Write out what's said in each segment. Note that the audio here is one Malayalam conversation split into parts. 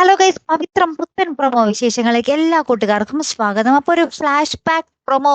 ഹലോ ഗൈസ് പവിത്രം പുത്തൻ പ്രൊമോ വിശേഷങ്ങളിലേക്ക് എല്ലാ കൂട്ടുകാർക്കും സ്വാഗതം. അപ്പോൾ ഒരു ഫ്ലാഷ് ബാക്ക് പ്രൊമോ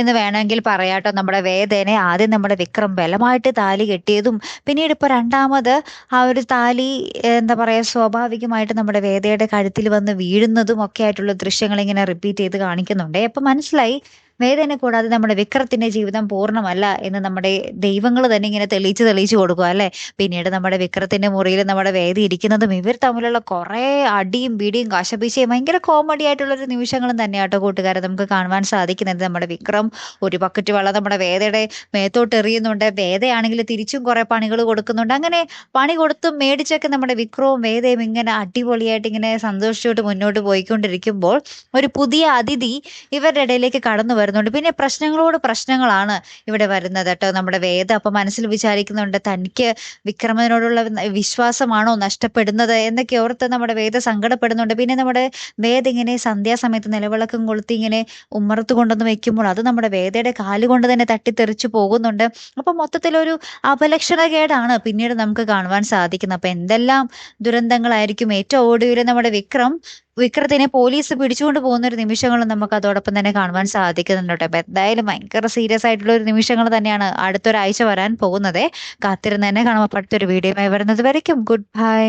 എന്ന് വേണമെങ്കിൽ പറയാട്ടോ. നമ്മുടെ വേദനെ ആദ്യം നമ്മുടെ വിക്രം ബലമായിട്ട് താലി കെട്ടിയതും പിന്നീട് ഇപ്പോൾ രണ്ടാമത് ആ ഒരു താലി എന്താ പറയുക സ്വാഭാവികമായിട്ട് നമ്മുടെ വേദയുടെ കഴുത്തിൽ വന്ന് വീഴുന്നതും ഒക്കെ ആയിട്ടുള്ള ദൃശ്യങ്ങൾ ഇങ്ങനെ റിപ്പീറ്റ് ചെയ്ത് കാണിക്കുന്നുണ്ട്. അപ്പം മനസ്സിലായി വേദന കൂടാതെ നമ്മുടെ വിക്രത്തിന്റെ ജീവിതം പൂർണമല്ല എന്ന് നമ്മുടെ ദൈവങ്ങൾ തന്നെ ഇങ്ങനെ തെളിയിച്ച് തെളിയിച്ചു കൊടുക്കുക അല്ലെ? പിന്നീട് നമ്മുടെ വിക്രത്തിന്റെ മുറിയിൽ നമ്മുടെ വേദി ഇരിക്കുന്നതും ഇവർ തമ്മിലുള്ള കുറെ അടിയും പിടിയും കശപിശയും ഭയങ്കര കോമഡി ആയിട്ടുള്ള ഒരു നിമിഷങ്ങളും തന്നെ ആട്ടോ കൂട്ടുകാരെ നമുക്ക് കാണുവാൻ സാധിക്കുന്നത്. നമ്മുടെ വിക്രം ഒരു ബക്കറ്റ് വെള്ളം നമ്മുടെ വേദയുടെ മേത്തോട്ട് എറിയുന്നുണ്ട്. വേദയാണെങ്കിൽ തിരിച്ചും കുറെ പണികൾ കൊടുക്കുന്നുണ്ട്. അങ്ങനെ പണി കൊടുത്തും മേടിച്ചൊക്കെ നമ്മുടെ വിക്രവും വേദയും ഇങ്ങനെ അടിപൊളിയായിട്ട് ഇങ്ങനെ സന്തോഷിച്ചോട്ട് മുന്നോട്ട് പോയിക്കൊണ്ടിരിക്കുമ്പോൾ ഒരു പുതിയ അതിഥി ഇവരുടെ ഇടയിലേക്ക് കടന്നു വരുന്നുണ്ട്. പിന്നെ പ്രശ്നങ്ങളോട് പ്രശ്നങ്ങളാണ് ഇവിടെ വരുന്നത് കേട്ടോ. നമ്മുടെ വേദ അപ്പൊ മനസ്സിൽ വിചാരിക്കുന്നുണ്ട് തനിക്ക് വിക്രമനോടുള്ള വിശ്വാസമാണോ നഷ്ടപ്പെടുന്നത് എന്നൊക്കെ ഓർത്ത് നമ്മുടെ വേദ സങ്കടപ്പെടുന്നുണ്ട്. പിന്നെ നമ്മുടെ വേദ ഇങ്ങനെ സന്ധ്യാസമയത്ത് നിലവിളക്കം കൊളുത്തി ഇങ്ങനെ ഉമ്മറത്ത് കൊണ്ടുവന്ന് വെക്കുമ്പോൾ അത് നമ്മുടെ വേദയുടെ കാലുകൊണ്ട് തന്നെ തട്ടിത്തെറിച്ചു പോകുന്നുണ്ട്. അപ്പൊ മൊത്തത്തിലൊരു അപലക്ഷണകേടാണ് പിന്നീട് നമുക്ക് കാണുവാൻ സാധിക്കുന്നത്. അപ്പൊ എന്തെല്ലാം ദുരന്തങ്ങളായിരിക്കും ഏറ്റവും ഒടുവിൽ നമ്മുടെ വിക്രം വിക്രത്തിനെ പോലീസ് പിടിച്ചുകൊണ്ട് പോകുന്ന ഒരു നിമിഷങ്ങളും നമുക്ക് അതോടൊപ്പം തന്നെ കാണുവാൻ സാധിക്കുന്നുണ്ട് അപ്പൊ എന്തായാലും ഭയങ്കര സീരിയസ് ആയിട്ടുള്ള ഒരു നിമിഷങ്ങൾ തന്നെയാണ് അടുത്തൊരാഴ്ച വരാൻ പോകുന്നത്. കാത്തിരുന്ന് തന്നെ കാണാം. അപ്പൊ അടുത്തൊരു വീഡിയോയുമായി വരുന്നത് വരയ്ക്കും. Good bye